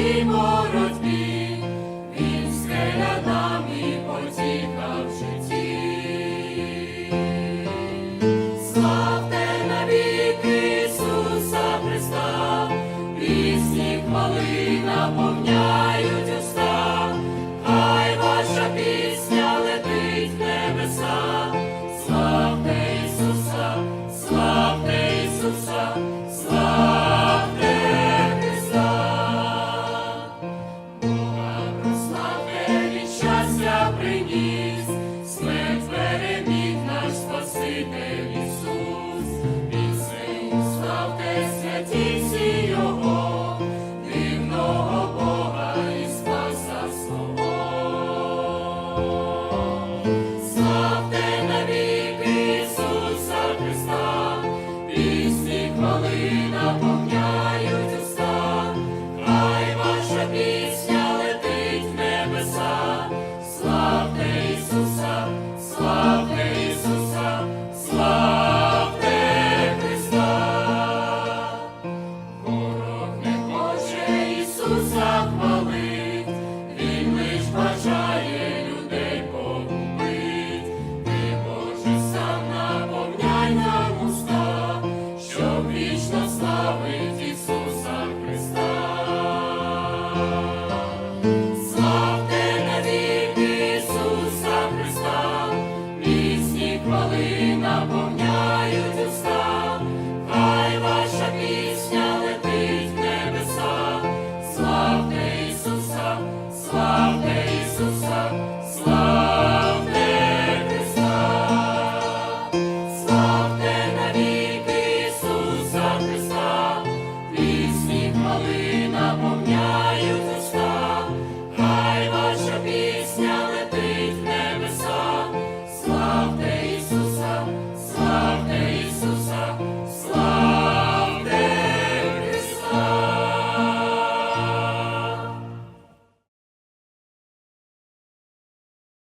і боротьбі, він скеля нам і потіка славте на віки Ісуса Христа, пісні хвали наповняє.